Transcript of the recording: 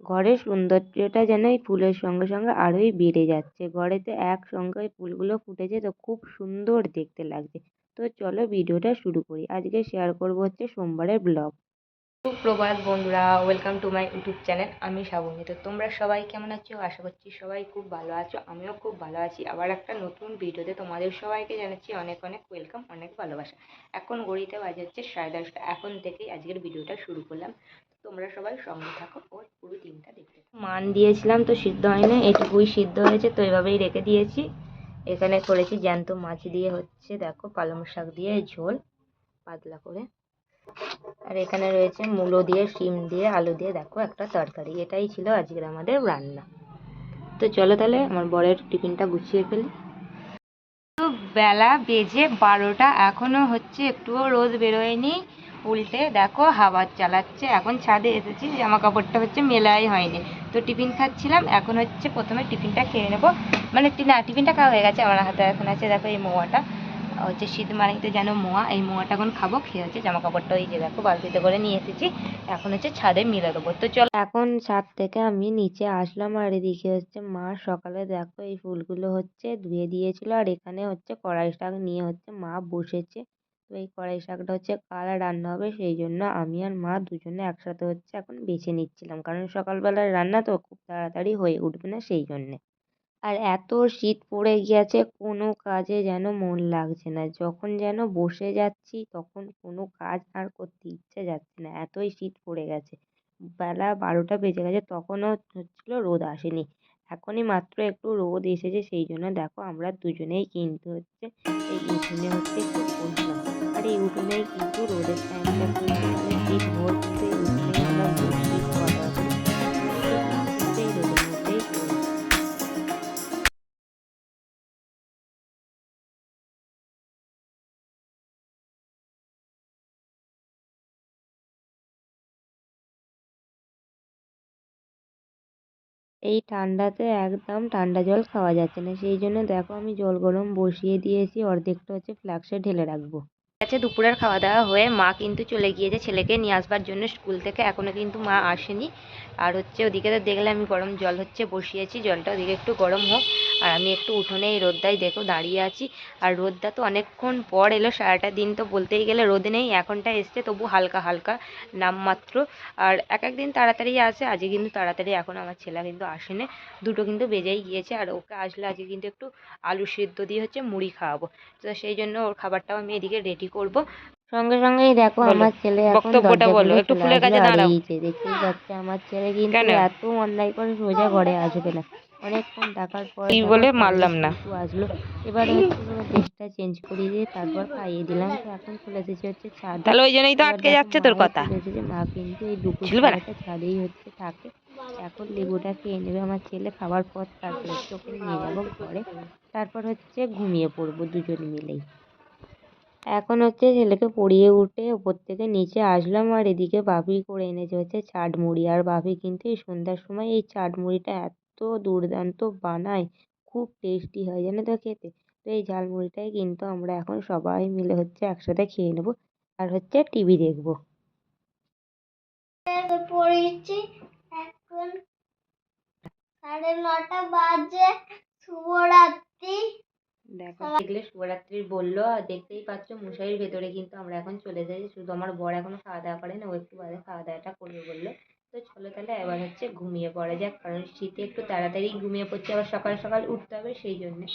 ঘরের সৌন্দর্যটা যেন এই ফুলের সঙ্গে সঙ্গে আরোই বেড়ে যাচ্ছে। ঘরেতে একসঙ্গে ফুলগুলো ফুটেছে তো খুব সুন্দর দেখতে লাগছে। তো চলো ভিডিওটা শুরু করি। আজকে শেয়ার করব হচ্ছে সোমবারের ব্লগ সুপ্রভাত বন্ধুরা welcome to my YouTube channel আমি শ্রাবণী তো তোমরা সবাই কেমন আছো? আশা করছি সবাই খুব ভালো আছো, আমিও খুব ভালো আছি। আবার একটা নতুন ভিডিওতে তোমাদের সবাইকে জানাচ্ছি অনেক অনেক ওয়েলকাম অনেক ভালোবাসা। এখন গড়িতে বাজে হচ্ছে সাড়ে দশটা, এখন থেকেই আজকের ভিডিওটা শুরু করলাম। তোমরা সবাই সঙ্গে থাকো, ও পুরো দিনটা দেখতে মান দিয়েছিলাম তো সিদ্ধ হয়নি, এটুকুই সিদ্ধ হয়েছে, তো এভাবেই রেখে দিয়েছি। এখানে করেছি জ্যান্ত মাছ দিয়ে হচ্ছে, দেখো পালং শাক দিয়ে ঝোল, পাতলা করে। আর এখানে রয়েছে মূলো দিয়ে, শিম দিয়ে, আলু দিয়ে, দেখো একটা তরকারি। এটাই ছিল আজকের আমাদের রান্না। তো চলো তাহলে আমার বরের টিফিনটা গুছিয়ে ফেলি। বেলা বেজে বারোটা, এখনও হচ্ছে একটুও রোদ বেরোয়নি। উল্টে দেখো হাওয়া চালাচ্ছে। এখন ছাদে এসেছি জামা কাপড়টা হচ্ছে মেলাই হয়নি। তো টিফিন খাচ্ছিলাম, এখন হচ্ছে প্রথমে টিফিনটা খেয়ে নেব। মানে না টিফিনটা খাওয়া হয়ে গেছে, আমার হাতে এখন আছে, দেখো এই মোয়াটা। হচ্ছে শীত মানেই তো যেন মোয়া। এই মোয়াটা এখন খাব, খেয়ে হচ্ছে জামা কাপড়টা ওই যে দেখো বালতিতে করে নিয়ে এসেছি। এখন হচ্ছে ছাদে মিলে দেবো তো চলো। এখন ছাদ থেকে আমি নিচে আসলাম আর এদিকে হচ্ছে মা সকালে দেখো এই ফুলগুলো হচ্ছে ধুয়ে দিয়েছিল আর এখানে হচ্ছে কড়াই শাক নিয়ে হচ্ছে মা বসেছে। তো এই কড়াই শাকটা হচ্ছে কাল রান্না হবে, সেই জন্য আমি আর মা দুজনে একসাথে হচ্ছে এখন বেছে নিচ্ছিলাম। কারণ সকালবেলার রান্না তো খুব তাড়াতাড়ি হয়ে উঠবে না সেই জন্যে। আর এত শীত পড়ে গিয়েছে, কোনো কাজে যেন মন লাগছে না। যখন যেন বসে যাচ্ছি, তখন কোনো কাজ আর করতে ইচ্ছে যাচ্ছে না। এতই শীত পড়ে গেছে। বেলা বারোটা বেজে গেছে, তখনও হচ্ছিল রোদ আসেনি। এখনই মাত্র একটু রোদ এসেছে, সেই জন্য দেখো আমরা দুজনেই কিন্তু হচ্ছে এই উঠোনে হচ্ছে আর এই উঠোনেই কিন্তু রোদের টাইমটা এই ঠান্ডাতে একদম ঠান্ডা জল খাওয়া যাচ্ছে না। সেই জন্য দেখো আমি জল গরম বসিয়ে দিয়েছি, অর্ধেকটা হচ্ছে ফ্লাক্সে ঢেলে রাখব। আছে দুপুরের খাওয়া দাওয়া হয়ে মা কিন্তু চলে গিয়েছে ছেলেকে নিয়ে আসবার জন্য স্কুল থেকে। এখনও কিন্তু মা আসেনি। আর হচ্ছে ওদিকে তো দেখলে আমি গরম জল হচ্ছে বসিয়েছি, জলটা ওদিকে একটু গরম হোক। আর আমি একটু উঠোনে এই রোদটাই দেখো দাঁড়িয়ে আছি। আর রোদটা তো অনেকক্ষণ পর এলো সারাটা দিন তো বলতেই গেলে রোদ নেই এখনটা এসছে তবু হালকা হালকা নামমাত্র। আর এক এক দিন তাড়াতাড়ি আসে আজকে কিন্তু তাড়াতাড়ি এখন আমার ছেলে কিন্তু আসেনি দুটো কিন্তু বেজেই গিয়েছে। আর ওকে আসলে আজকে কিন্তু একটু আলু সিদ্ধ দিয়ে হচ্ছে মুড়ি খাওয়াবো। তো সেই জন্য ওর খাবারটাও আমি এদিকে রেডি করব। সঙ্গে সঙ্গেই দেখো আমার ছেলে এখন দরজা বলো, একটু ফুলের কাছে দাঁড়াও। দেখতেই পাচ্ছে আমার ছেলে কিন্তু কেন? এত অন্যায় করে সোজা ঘরে আসবে না। অনেকক্ষণ ডাকার পর দেখো বলে মারলাম না। আসলো। এবার ড্রেসটা চেঞ্জ করিয়ে দিয়ে তারপর খাইয়ে দিলাম। তো এখন চলে এসেছে হচ্ছে ছাদে। তাহলে ওই জন্যই তো আটকে যাচ্ছে তোর কথা। মা কিন্তু এই দুপুর? ছাদেই হচ্ছে থাকে। এখন লেবুটা খেয়ে নেবে আমার ছেলে। খাবার পর তারপর ওকে নিয়ে যাব ঘরে। তারপর হচ্ছে ঘুমিয়ে পড়ব দুজন মিলেই। এখন হচ্ছে ছেলেকে পড়িয়ে উঠে ওপর থেকে নিচে আসলাম আর এদিকে বাপি করে এনেছে হচ্ছে চাট মুড়ি আর বাপি কিন্তু এই সন্ধ্যার সময় এই চাট মুড়িটা এত দুর্দান্ত বানায় খুব টেস্টি হয় জানো তো খেতে। তো এই ঝালমুড়িটাই কিন্তু আমরা এখন সবাই মিলে হচ্ছে একসাথে খেয়ে নেব আর হচ্ছে টিভি দেখব। পড়েছি এখন সাড়ে নটা বাজে শুভরাত্রি। দেখো দেখলে শিবরাত্রির বলল আর দেখতেই পাচ্ছ মশারির ভেতরে কিন্তু আমরা এখন চলে যাই। শুধু আমার বর এখনও খাওয়া দাওয়া করেনি ও একটু বাদে খাওয়া দাওয়াটা করবে বলল। তো চলো তাহলে এবার হচ্ছে ঘুমিয়ে পড়া যাক, কারণ শীতে একটু তাড়াতাড়ি ঘুমিয়ে পড়ছি, আবার সকাল সকাল উঠতে হবে সেই জন্যে।